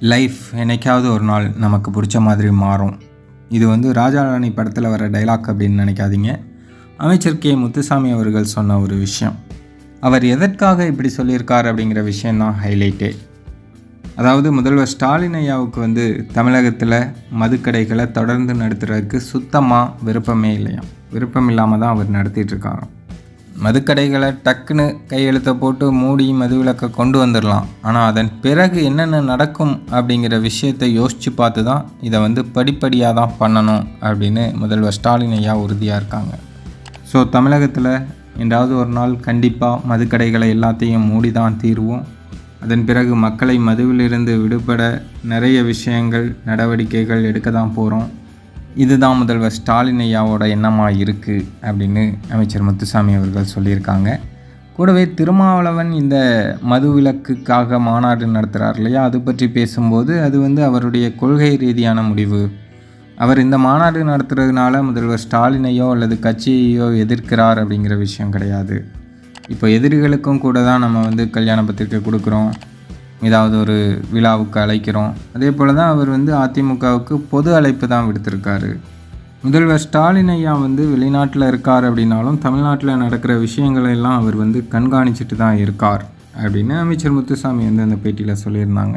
Life என்னைக்காவது ஒரு நாள் நமக்கு பிடிச்ச மாதிரி மாறும். இது வந்து ராஜாராணி படத்தில் வர டைலாக் அப்படின்னு நினைக்காதீங்க. அமைச்சர் கே. முத்துசாமி அவர்கள் சொன்ன ஒரு விஷயம். அவர் எதற்காக இப்படி சொல்லியிருக்கார் அப்படிங்கிற விஷயந்தான் ஹைலைட்டே அதாவது முதல்வர் ஸ்டாலின் ஐயாவுக்கு வந்து தமிழகத்தில் மதுக்கடைகளை தொடர்ந்து நடத்துகிறதுக்கு சுத்தமாக விருப்பமே இல்லையாம். விருப்பம் இல்லாமல் தான் அவர் நடத்திட்டு மதுக்கடைகளை டக்குன்னு கையெழுத்தை போட்டு மூடி மதுவிலக்கை கொண்டு வந்துடலாம். ஆனால் அதன் பிறகு என்னென்ன நடக்கும் அப்படிங்கிற விஷயத்தை யோசித்து பார்த்து தான் இதை வந்து படிப்படியாக தான் பண்ணணும் அப்படின்னு முதல்வர் ஸ்டாலின் ஐயா உறுதியாக இருக்காங்க. ஸோ தமிழகத்தில் என்றாவது ஒரு நாள் கண்டிப்பாக மதுக்கடைகளை எல்லாத்தையும் மூடி தான் தீர்வோம். அதன் பிறகு மக்களை மதுவிலிருந்து விடுபட நிறைய விஷயங்கள் நடவடிக்கைகள் எடுக்க தான் போகிறோம் இதுதான் முதல்வர் ஸ்டாலின் ஐயாவோட எண்ணமாக இருக்குது அப்படின்னு அமைச்சர் முத்துசாமி அவர்கள் சொல்லியிருக்காங்க. கூடவே திருமாவளவன் இந்த மது விலக்குக்காக மாநாடு நடத்துகிறார் இல்லையா? அது பற்றி பேசும்போது அது வந்து அவருடைய கொள்கை ரீதியான முடிவு. அவர் இந்த மாநாடு நடத்துறதுனால முதல்வர் ஸ்டாலினையோ அல்லது கட்சியையோ எதிர்க்கிறார் அப்படிங்கிற விஷயம் கிடையாது. இப்போ எதிரிகளுக்கும் கூட தான் நம்ம வந்து கல்யாண பத்திரிக்கை கொடுக்குறோம். ஏதாவது ஒரு விழாவுக்கு அழைக்கிறோம். அதே போல் தான் அவர் வந்து அதிமுகவுக்கு பொது அழைப்பு தான் விடுத்திருக்காரு. முதல்வர் ஸ்டாலின் ஐயா வந்து வெளிநாட்டில் இருக்கார் அப்படின்னாலும் தமிழ்நாட்டில் நடக்கிற விஷயங்களை எல்லாம் அவர் வந்து கண்காணிச்சிட்டு தான் இருக்கார் அப்படின்னு அமைச்சர் முத்துசாமி வந்து அந்த பேட்டியில் சொல்லியிருந்தாங்க.